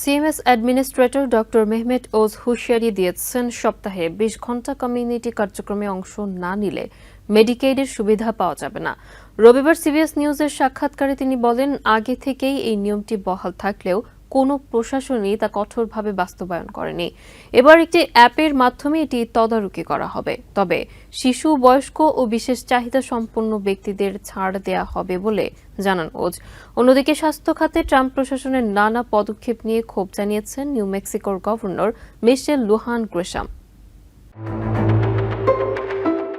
CMS administrator doctor Mehmet Oz হুঁশিয়ারি দিয়েছেন সপ্তাহে বিশ ঘণ্টা কমিউনিটি কার্যক্রমে অংশ না নিলে মেডিকেইডের সুবিধা পাওয়া যাবে না। রবিবার সিবিএস নিউজের সাক্ষাৎকারে তিনি বলেন, আগে থেকেই এই নিয়মটি বহাল থাকলেও কোনো প্রশাসনই তা কঠোরভাবে বাস্তবায়ন করেনি। এবার একটি অ্যাপের মাধ্যমে এটি তদারকি করা হবে। তবে শিশু, বয়স্ক ও বিশেষ চাহিদা সম্পন্ন ব্যক্তিদের ছাড় দেয়া হবে বলে জানান ওজ। অন্যদিকে স্বাস্থ্য খাতে ট্রাম্প প্রশাসনের নানা পদক্ষেপ নিয়ে ক্ষোভ জানিয়েছেন নিউ মেক্সিকোর governor Michelle Lujan Grisham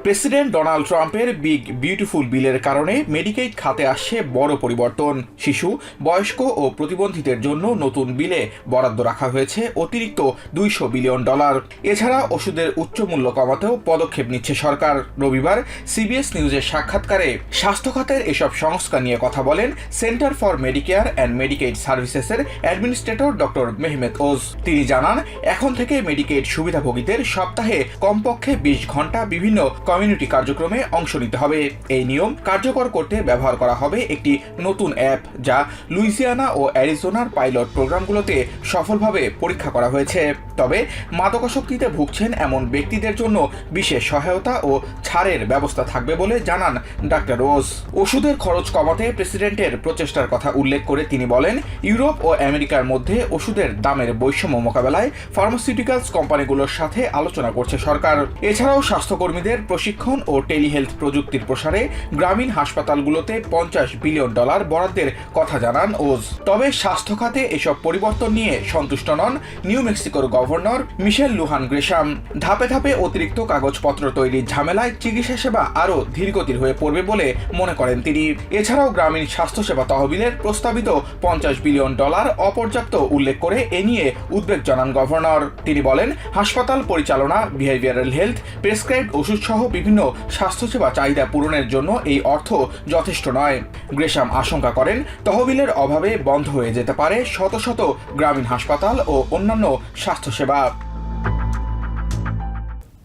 president Donald ট্রাম্পের বিগ, বিউটিফুল বিলের কারণে মেডিকেইড খাতে আসছে বড় পরিবর্তন। শিশু, বয়স্ক ও প্রতিবন্ধীদের জন্য নতুন বিলে বরাদ্দ রাখা হয়েছে অতিরিক্ত দুইশো বিলিয়ন ডলার। এছাড়া ওষুধের উচ্চ মূল্য কমাতেও পদক্ষেপ নিচ্ছে সরকার। রবিবার সিবিএস নিউজের সাক্ষাৎকারে স্বাস্থ্য খাতের এসব সংস্কার নিয়ে কথা বলেন centre for Medicare and Medicaid সার্ভিসেসের administrator doctor Mehmet Oz. তিনি জানান, এখন থেকে মেডিকেইড সুবিধাভোগীদের সপ্তাহে কমপক্ষে বিশ ঘণ্টা বিভিন্ন কমিউনিটি কার্যক্রমে অংশ নিতে হবে। এই নিয়ম কার্যকর করতে ব্যবহার করা হবে একটি নতুন অ্যাপ যা লুইসিয়ানা ও অ্যারিজোনার পাইলট প্রোগ্রামগুলোতে সফলভাবে পরীক্ষা করা হয়েছে। তবে মাদকাসক্তিতে ভুগছেন এমন ব্যক্তিদের জন্য বিশেষ সহায়তা ও ছাড়ের ব্যবস্থা থাকবে বলে জানান ডাক্তার রোজ। ওষুধের খরচ কমাতে প্রেসিডেন্টের প্রচেষ্টার কথা উল্লেখ করে তিনি বলেন, ইউরোপ ও আমেরিকার মধ্যে ওষুধের দামের বৈষম্য মোকাবেলায় ফার্মাসিউটিক্যালস কোম্পানিগুলোর সাথে আলোচনা করছে সরকার। এছাড়াও স্বাস্থ্যকর্মীদের প্রশিক্ষণ ও টেলিহেলথ প্রযুক্তির প্রসারে গ্রামীণ হাসপাতালগুলোতে পঞ্চাশ বিলিয়ন ডলার বরাদ্দের কথা জানান ওজ। তবে স্বাস্থ্য খাতে এসব পরিবর্তন নিয়ে সন্তুষ্ট নন নিউ মেক্সিকোর গভর্নর মিশেল লুহান গ্রেশাম। ধাপে ধাপে অতিরিক্ত কাগজপত্র তৈরির ঝামেলায় চিকিৎসা সেবা আরও ধীরগতির হয়ে পড়বে বলে মনে করেন তিনি। এছাড়াও গ্রামীণ স্বাস্থ্যসেবা তহবিলের প্রস্তাবিত পঞ্চাশ বিলিয়ন ডলার অপর্যাপ্ত উল্লেখ করে এ নিয়ে উদ্বেগ জানান গভর্নর। তিনি বলেন, হাসপাতাল পরিচালনা, বিহেভিয়ারাল হেলথ প্রেসক্রাইব ওষুধ সহ বিভিন্ন স্বাস্থ্যসেবা চাহিদা পূরণের জন্য এই অর্থ যথেষ্ট নয়। গ্রেশাম আশঙ্কা করেন, তহবিলের অভাবে বন্ধ হয়ে যেতে পারে শত শত গ্রামীণ হাসপাতাল ও অন্যান্য স্বাস্থ্যসেবা।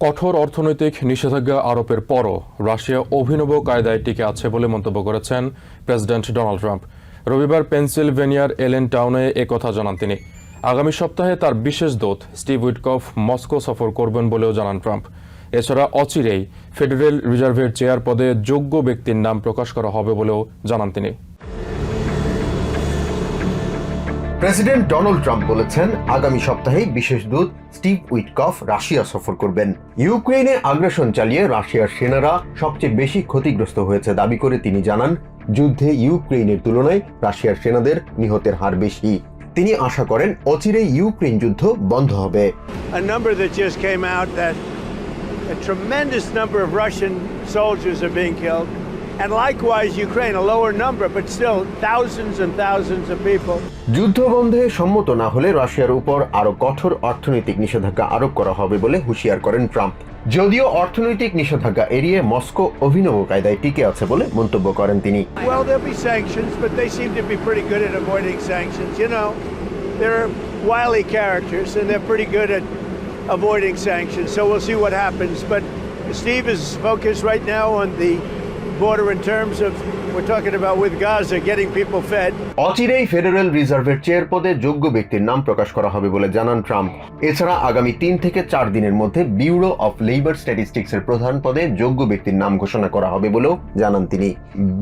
কঠোর অর্থনৈতিক নিষেধাজ্ঞা আরোপের পরও রাশিয়া অভিনব কায়দায় টিকে আছে বলে মন্তব্য করেছেন প্রেসিডেন্ট ডোনাল্ড ট্রাম্প। রবিবার পেনসিলভেনিয়ার এলেন টাউনে একথা জানান তিনি। আগামী সপ্তাহে তার বিশেষ দূত স্টিভ উইটকফ মস্কো সফর করবেন বলেও জানান ট্রাম্প। এছাড়া অচিরেই ফেডারেল রিজার্ভের চেয়ার পদে যোগ্য ব্যক্তির নাম প্রকাশ করা হবে বলেও জানান তিনি। প্রেসিডেন্ট ডোনাল্ড ট্রাম্প বলেছেন আগামী সপ্তাহেই বিশেষ দূত স্টিভ উইটকফ রাশিয়া সফর করবেন। ইউক্রেনে আগ্রাসন চালিয়ে রাশিয়ার সেনারা সবচেয়ে বেশি ক্ষতিগ্রস্ত হয়েছে দাবি করে তিনি জানান যুদ্ধে ইউক্রেনের তুলনায় রাশিয়ার সেনাদের নিহতের হার বেশি। তিনি আশা করেন অচিরেই ইউক্রেন যুদ্ধ বন্ধ হবে। A tremendous number of Russian soldiers are being killed. And likewise, Ukraine, a lower number, but still thousands and thousands of people. যুদ্ধ বন্ধে সম্মত না হলে রাশিয়ার উপর আরও কঠোর অর্থনৈতিক নিষেধাজ্ঞা আরোপ করা হবে বলে হুঁশিয়ার করেন ট্রাম্প যদিও অর্থনৈতিক নিষেধাজ্ঞা এড়িয়ে মস্কো অভিনব কায়দায় টিকে আছে বলে মন্তব্য করেন তিনি Well, there'll be sanctions, but they seem to be pretty good at avoiding sanctions. You know, they're wily characters, and they're pretty good at avoiding sanctions. So we'll see what happens. But Steve is focused right now on the border in terms of we're talking about with Gaza getting people fed. অচিরেই federal রিজার্ভের chair পদে যোগ্য ব্যক্তির নাম প্রকাশ করা হবে বলে জানান ট্রাম্প। এছাড়া আগামী তিন থেকে চার দিনের মধ্যে বিউরো অফ লেবার স্ট্যাটিস্টিক্স এর প্রধান পদে যোগ্য ব্যক্তির নাম ঘোষণা করা হবে বলেও জানান তিনি।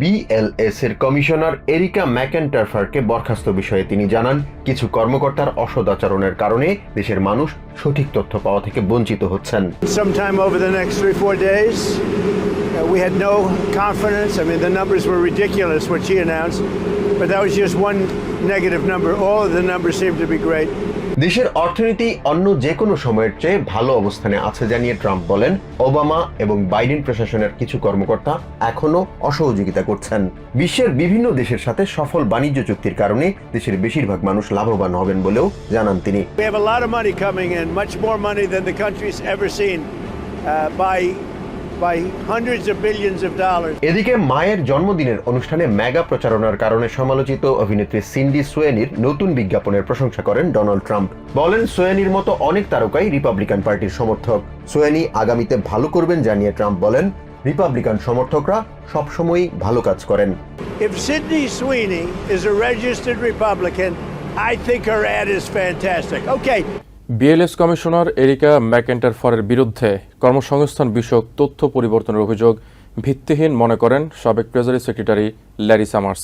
বিএলএস এর কমিশনার এরিকা ম্যাকেন্টারফারকে বরখাস্ত বিষয়ে তিনি জানান কিছু কর্মকর্তার অসদাচরণের কারণে দেশের মানুষ সঠিক তথ্য পাওয়া থেকে বঞ্চিত হচ্ছেন। Uh, confidence. I mean, the numbers were ridiculous, what she announced, but that was just one negative number. All of the numbers seem to be great. দেশের অর্থনীতি অন্য যে কোনো সময়ের চেয়ে ভালো অবস্থানে আছে জানিয়ে ট্রাম্প বলেন ওবামা এবং বাইডেন প্রশাসনের কিছু কর্মকর্তা এখনও অসহযোগিতা করছেন বিশ্বের বিভিন্ন দেশের সাথে সফল বাণিজ্য চুক্তির কারণে দেশের বেশিরভাগ মানুষ লাভবান হবেন বলেও জানান তিনি We have a lot of money coming in, much more money than the country's ever seen, uh, by, এদিকে মায়ের জন্মদিনের অনুষ্ঠানে মেগা প্রচারণার কারণে সমালোচিত অভিনেত্রী সিন্ডি সোয়েনির নতুন বিজ্ঞাপনের প্রশংসা করেন ডোনাল্ড ট্রাম্প। বলেন সোয়েনির মতো অনেক তারকাই রিপাবলিকান পার্টির সমর্থক। সোয়েনি আগামীতে ভালো করবেন জানিয়ে ট্রাম্প বলেন রিপাবলিকান সমর্থকরা সবসময়ই ভালো কাজ করেন। If Sidney Sweeney is a registered Republican, I think her ad is fantastic. Okay, BLS commissioner Erika ম্যাকেন্টারফারের বিরুদ্ধে কর্মসংস্থান বিষয়ক তথ্য পরিবর্তনের অভিযোগ ভিত্তিহীন মনে করেন সাবেক ট্রেজারি সেক্রেটারি ল্যারি সামার্স।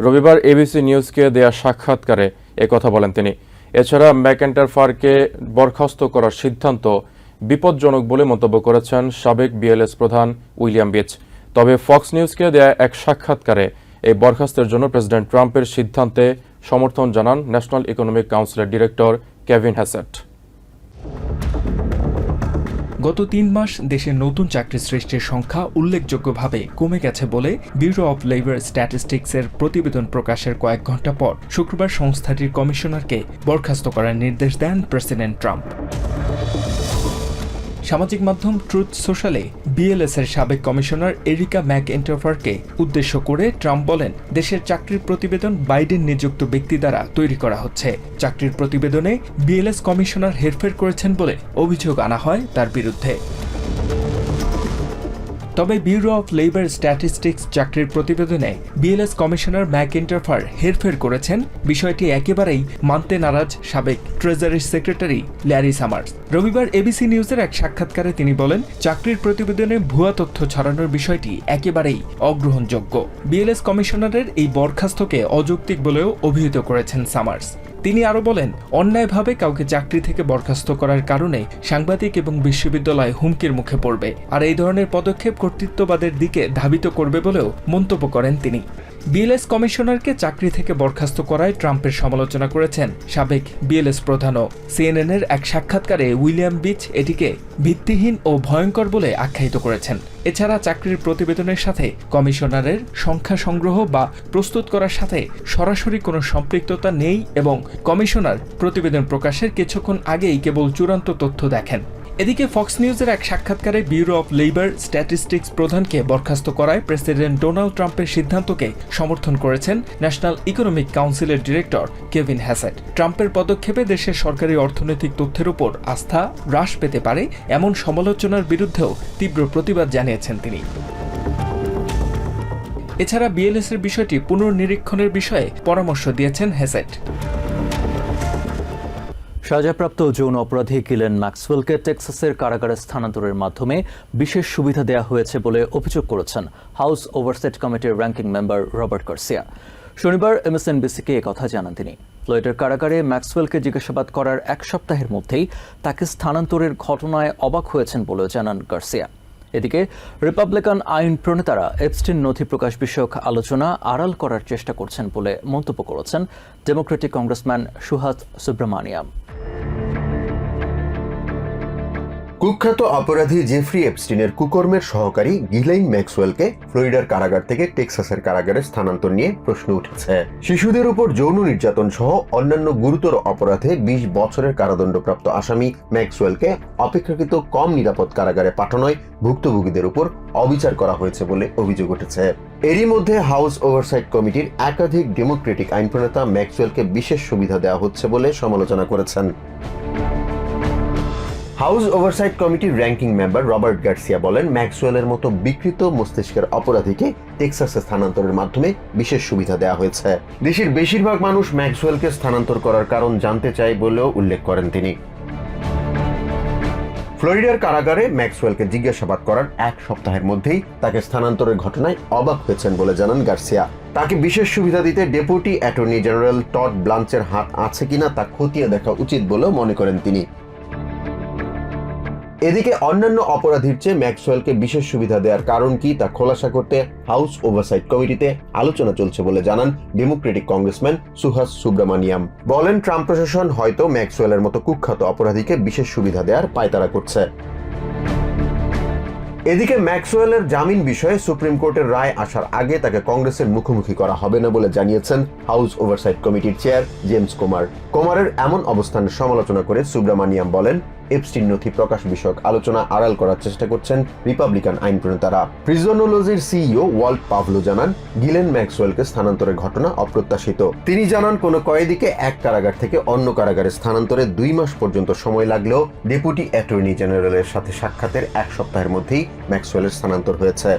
রবিবার এবিসি নিউজকে দেয়া সাক্ষাৎকারে একথা বলেন তিনি। এছাড়া ম্যাকেন্টারফারকে বরখাস্ত করার সিদ্ধান্ত বিপজ্জনক বলে মন্তব্য করেছেন সাবেক বিএলএস প্রধান উইলিয়াম বিচ তবে ফক্স নিউজকে দেয়া এক সাক্ষাৎকারে এই বরখাস্তের জন্য প্রেসিডেন্ট ট্রাম্পের সিদ্ধান্তে সমর্থন জানান ন্যাশনাল ইকোনমিক কাউন্সিলের ডিরেক্টর কেভিন হ্যাসেট। গত তিন মাস দেশে নতুন চাকরি সৃষ্টির সংখ্যা উল্লেখযোগ্যভাবে কমে গেছে বলে ব্যুরো অব লেবার স্ট্যাটিস্টিক্সের প্রতিবেদন প্রকাশের কয়েক ঘণ্টা পর শুক্রবার সংস্থাটির কমিশনারকে বরখাস্ত করার নির্দেশ দেন প্রেসিডেন্ট ট্রাম্প সামাজিক মাধ্যম ট্রুথ সোশ্যালে বিএলএস এর সাবেক কমিশনার এরিকা ম্যাক এন্টারফারকে উদ্দেশ্য করে ট্রাম্প বলেন, দেশের চাকরির প্রতিবেদন বাইডেন নিযুক্ত ব্যক্তি দ্বারা তৈরি করা হচ্ছে। চাকরির প্রতিবেদনে বিএলএস কমিশনার হেরফের করেছেন বলে অভিযোগ আনা হয় তার বিরুদ্ধে। তবে ব্যুরো অফ লেবার স্ট্যাটিস্টিক্স চাকরির প্রতিবেদনে বিএলএস কমিশনার ম্যাক ইন্টারফার হেরফের করেছেন। বিষয়টি একেবারেই মানতে নারাজ সাবেক ট্রেজারি সেক্রেটারি ল্যারি সামার্স রবিবার এবিসি নিউজের এক সাক্ষাৎকারে তিনি বলেন, চাকরির প্রতিবেদনে ভুয়া তথ্য ছড়ানোর বিষয়টি একেবারেই অগ্রহণযোগ্য। বিএলএস কমিশনারের এই বরখাস্তকে অযৌক্তিক বলেও অভিহিত করেছেন সামার্স তিনি আরও বলেন, অন্যায়ভাবে কাউকে চাকরি থেকে বরখাস্ত করার কারণে সাংবাদিক এবং বিশ্ববিদ্যালয় হুমকির মুখে পড়বে। আর এই ধরনের পদক্ষেপ কর্তৃত্ববাদের দিকে ধাবিত করবে বলেও মন্তব্য করেন তিনি। বিএলএস কমিশনারকে চাকরি থেকে বরখাস্ত করায় ট্রাম্পের সমালোচনা করেছেন সাবেক বিএলএস প্রধানও। সিএনএনের এক সাক্ষাৎকারে উইলিয়াম বিচ এটিকে ভিত্তিহীন ও ভয়ঙ্কর বলে আখ্যায়িত করেছেন। এছাড়া চাকরির প্রতিবেদনের সাথে কমিশনারের সংখ্যা সংগ্রহ বা প্রস্তুত করার সাথে সরাসরি কোনো সম্পৃক্ততা নেই এবং কমিশনার প্রতিবেদন প্রকাশের কিছুক্ষণ আগেই কেবল চূড়ান্ত তথ্য দেখেন। এদিকে ফক্স নিউজের এক সাক্ষাৎকারে ব্যুরো অব লেবার স্ট্যাটিস্টিক্স প্রধানকে বরখাস্ত করায় প্রেসিডেন্ট ডোনাল্ড ট্রাম্পের সিদ্ধান্তকে সমর্থন করেছেন ন্যাশনাল ইকোনমিক কাউন্সিলের ডিরেক্টর কেভিন হ্যাসেট ট্রাম্পের পদক্ষেপে দেশের সরকারি অর্থনৈতিক তথ্যের উপর আস্থা হ্রাস পেতে পারে এমন সমালোচনার বিরুদ্ধেও তীব্র প্রতিবাদ জানিয়েছেন তিনি। এছাড়া বিএলএস এর বিষয়টি পুনর্নিরীক্ষণের বিষয়ে পরামর্শ দিয়েছেন হ্যাসেট সাজাপ্রাপ্ত যৌন অপরাধী কিলেন ম্যাক্সওয়েলকে টেক্সাসের কারাগারে স্থানান্তরের মাধ্যমে বিশেষ সুবিধা দেওয়া হয়েছে বলে অভিযোগ করেছেন হাউস ওভারসেট কমিটির র্যাঙ্কিং মেম্বার রবার্ট গার্সিয়া। শনিবার এমএসএনবিসিকে কথা জানান তিনি। ফ্লোয়েডের কারাগারে ম্যাক্সওয়েলকে জিজ্ঞাসাবাদ করার এক সপ্তাহের মধ্যেই তাকে স্থানান্তরের ঘটনায় অবাক হয়েছেন বলেও জানান গার্সিয়া। এদিকে রিপাবলিকান আইন প্রণেতারা এপস্টিন নথি প্রকাশ বিষয়ক আলোচনা আড়াল করার চেষ্টা করছেন বলে মন্তব্য করেছেন ডেমোক্রেটিক কংগ্রেসম্যান সুহাত সুব্রমানিয়াম। কুখ্যাত অপরাধী জেফ্রি এপস্টিনের কুকর্মের সহকারী গিলাইন ম্যাক্সওয়েলকে ফ্লোরিডার কারাগার থেকে টেক্সাসের কারাগারে স্থানান্তর নিয়ে প্রশ্ন উঠেছে। শিশুদের উপর যৌন নির্যাতন সহ অন্যান্য গুরুতর অপরাধে বিশ বছরের কারাদণ্ডপ্রাপ্ত আসামি ম্যাক্সওয়েলকে অপেক্ষাকৃত কম নিরাপদ কারাগারে পাঠানোয় ভুক্তভোগীদের উপর অবিচার করা হয়েছে বলে অভিযোগ উঠেছে। এরই মধ্যে হাউস ওভারসাইট কমিটির একাধিক ডেমোক্রেটিক আইন প্রণেতা ম্যাক্সওয়েলকে বিশেষ সুবিধা দেওয়া হচ্ছে বলে সমালোচনা করেছেন। হাউস ওভারসাইট কমিটির র্যাঙ্কিং মেম্বার রবার্ট গার্সিয়া বলেন, ম্যাক্সওয়েলের মতো বিকৃত মস্তিষ্কের অপরাধীকে টেক্সাসে স্থানান্তরের মাধ্যমে বিশেষ সুবিধা দেওয়া হয়েছে। দেশের বেশিরভাগ মানুষ ম্যাক্সওয়েলকে স্থানান্তর করার কারণ জানতে চায় বলেও উল্লেখ করেন তিনি। ফ্লোরিডার কারাগারে ম্যাক্সওয়েলকে জিজ্ঞাসাবাদ করার এক সপ্তাহের মধ্যেই তাকে স্থানান্তরের ঘটনায় অবাক হয়েছেন বলে জানান গার্সিয়া। তাকে বিশেষ সুবিধা দিতে ডেপুটি অ্যাটর্নি জেনারেল টড ব্লাঞ্চের হাত আছে কিনা তা খতিয়ে দেখা উচিত বলেও মনে করেন তিনি। এদিকে অন্যান্য অপরাধীর চেয়ে ম্যাক্সওয়েলকে বিশেষ সুবিধা দেওয়ার কারণ কি তা খোলাসা করতে হাউস ওভারসাইট কমিটিতে আলোচনা চলছে বলে জানান ডেমোক্রেটিক কংগ্রেসম্যান সুহাস সুব্রমানিয়াম। বলেন, ট্রাম্প প্রশাসন হয়তো ম্যাক্সওয়েলের মতো কুখ্যাত অপরাধীকে বিশেষ সুবিধা দেওয়ার পায়তারা করছে। এদিকে ম্যাক্সওয়েলের জামিন বিষয়ে সুপ্রিম কোর্টের রায় আসার আগে তাকে কংগ্রেসের মুখোমুখি করা হবে না বলে জানিয়েছেন হাউস ওভারসাইট কমিটির চেয়ার জেমস কুমার। কুমারের এমন অবস্থানের সমালোচনা করে সুব্রমানিয়াম বলেন এপস্টিন নথি প্রকাশ বিষয়ক আলোচনা আড়াল করার চেষ্টা করছেন রিপাবলিকান আইন প্রণেতারা প্রিজনোলজির সিইও ওয়াল্ট পাভলো জানান, গিলেন ম্যাক্সওয়েলকে স্থানান্তরের ঘটনা অপ্রত্যাশিত। তিনি জানান, কোন কয়েদিকে এক কারাগার থেকে অন্য কারাগারে স্থানান্তরে দুই মাস পর্যন্ত সময় লাগলেও ডেপুটি অ্যাটর্নি জেনারেলের সাথে সাক্ষাতের এক সপ্তাহের মধ্যেই ম্যাক্সওয়েলের স্থানান্তর হয়েছে।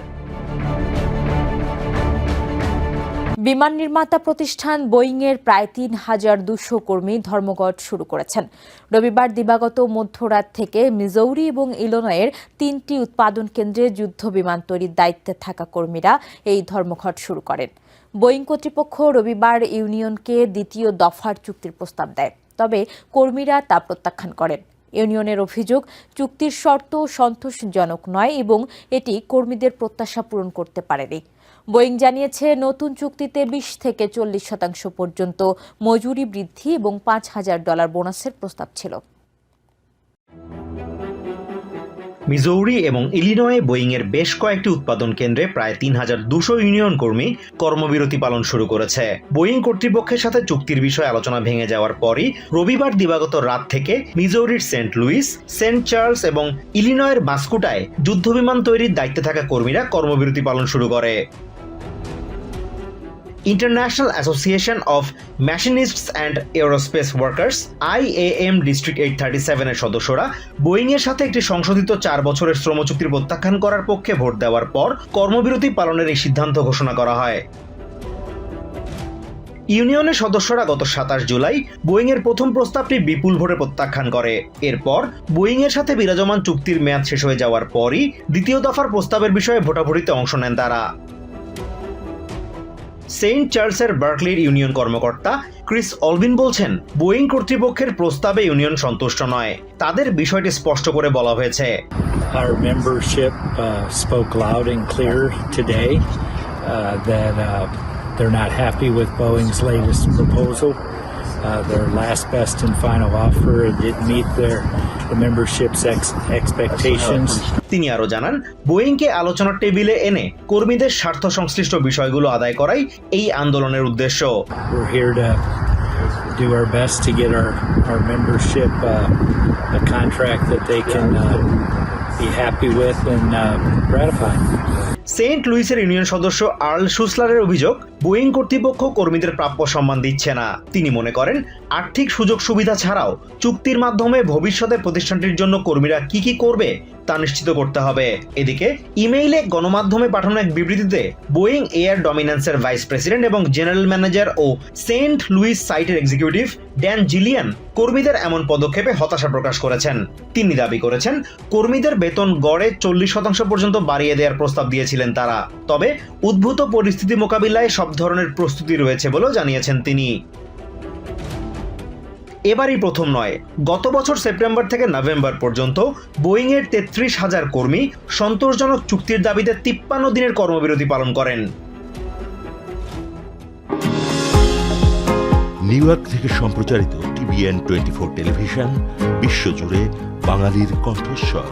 বিমান নির্মাতা প্রতিষ্ঠান বোয়িংয়ের প্রায় তিন হাজার দুশো কর্মী ধর্মঘট শুরু করেছেন। রবিবার দিবাগত মধ্যরাত থেকে মিজৌরি এবং ইলোনয়ের তিনটি উৎপাদন কেন্দ্রে যুদ্ধ বিমান তৈরির দায়িত্বে থাকা কর্মীরা এই ধর্মঘট শুরু করেন। বোয়িং কর্তৃপক্ষ রবিবার ইউনিয়নকে দ্বিতীয় দফার চুক্তির প্রস্তাব দেয়, তবে কর্মীরা তা প্রত্যাখ্যান করেন। ইউনিয়নের অভিযোগ, চুক্তির শর্ত সন্তোষজনক নয় এবং এটি কর্মীদের প্রত্যাশা পূরণ করতে পারেনি। বোয়িং জানিয়েছে, নতুন চুক্তিতে বিশ থেকে চল্লিশ শতাংশ পর্যন্ত মজুরি বৃদ্ধি এবং পাঁচ হাজার ডলার বোনাসের প্রস্তাব ছিল। মিজৌরি এবং ইলিনয়ে বোয়িংয়ের বেশ কয়েকটি উৎপাদন কেন্দ্রে প্রায় তিন হাজার দুশো ইউনিয়ন কর্মী কর্মবিরতি পালন শুরু করেছে। বোয়িং কর্তৃপক্ষের সাথে চুক্তির বিষয়ে আলোচনা ভেঙে যাওয়ার পরই রবিবার দিবাগত রাত থেকে মিজৌরির সেন্ট লুইস, সেন্ট চার্লস এবং ইলিনয়ের মাস্কুটায় যুদ্ধবিমান তৈরির দায়িত্বে থাকা কর্মীরা কর্মবিরতি পালন শুরু করে। International Association of Machinists and Aerospace Workers IAM District eight thirty সেভেনের সদস্যরা বোয়িংয়ের সাথে একটি সংশোধিত চার বছরের শ্রম চুক্তির প্রত্যাখ্যান করার পক্ষে ভোট দেওয়ার পর কর্মবিরতি পালনের এই সিদ্ধান্ত ঘোষণা করা হয়। ইউনিয়নের সদস্যরা গত সাতাশ জুলাই বোয়িংয়ের প্রথম প্রস্তাবটি বিপুল ভোটে প্রত্যাখ্যান করে। এরপর বোয়িংয়ের সাথে বিরাজমান চুক্তির মেয়াদ শেষ হয়ে যাওয়ার পরই দ্বিতীয় দফার প্রস্তাবের বিষয়ে ভোটাভুটিতে অংশ নেন তারা। সেন্ট চার্লসের বার্কলির ইউনিয়ন কর্মকর্তা ক্রিস অলবিন বলছেন বোয়িং কর্তৃপক্ষের প্রস্তাবে ইউনিয়ন সন্তুষ্ট নয় তাদের বিষয়টি স্পষ্ট করে বলা হয়েছে Our membership uh, spoke loud and clear today uh, that uh, they're not happy with Boeing's latest proposal. Uh, their last best and final offer it didn't meet their তিনি আরও জানান বোয়িংকে আলোচনার টেবিলে এনে কর্মীদের স্বার্থ সংশ্লিষ্ট বিষয়গুলো আদায় করাই এই আন্দোলনের উদ্দেশ্য be happy with and uh, gratifying. Saint লুইসের union সদস্য আর্ল সুসলারের অভিযোগ, বোয়িং কর্তৃপক্ষ কর্মীদের প্রাপ্য সম্মান দিচ্ছে না। তিনি মনে করেন, আর্থিক সুযোগ সুবিধা ছাড়াও চুক্তির মাধ্যমে ভবিষ্যতে প্রতিষ্ঠানটির জন্য কর্মীরা কি কি করবে তা নিশ্চিত করতে হবে। এদিকে, ইমেইলে গণমাধ্যমে পাঠানো এক বিবৃতিতে বোয়িং এয়ার ডমিন্যান্সের ভাইস প্রেসিডেন্ট এবং জেনারেল ম্যানেজার ও সেন্ট লুইস সাইটের এক্সিকিউটিভ ড্যান জিলিয়ান কর্মীদের এমন পদক্ষেপে হতাশা প্রকাশ করেছেন। তিনি দাবি করেছেন, কর্মীদের বেতন গড়ে চল্লিশ শতাংশ পর্যন্ত বাড়িয়ে দেওয়ার প্রস্তাব দিয়েছিলেন তারা। তবে উদ্ভূত পরিস্থিতি মোকাবিলায় সব ধরনের প্রস্তুতি রয়েছে বলেও জানিয়েছেন তিনি। এবারই প্রথম নয়। গত বছর সেপ্টেম্বর থেকে নভেম্বর পর্যন্ত বোয়িংয়ের তেত্রিশ হাজার কর্মী সন্তোষজনক চুক্তির দাবিতে তিপ্পান্ন দিনের কর্মবিরতি পালন করেন। নিউ ইয়র্ক থেকে সম্প্রচারিত টিভিএন টোয়েন্টি ফোর টেলিভিশন, বিশ্বজুড়ে বাঙালির কণ্ঠস্বর।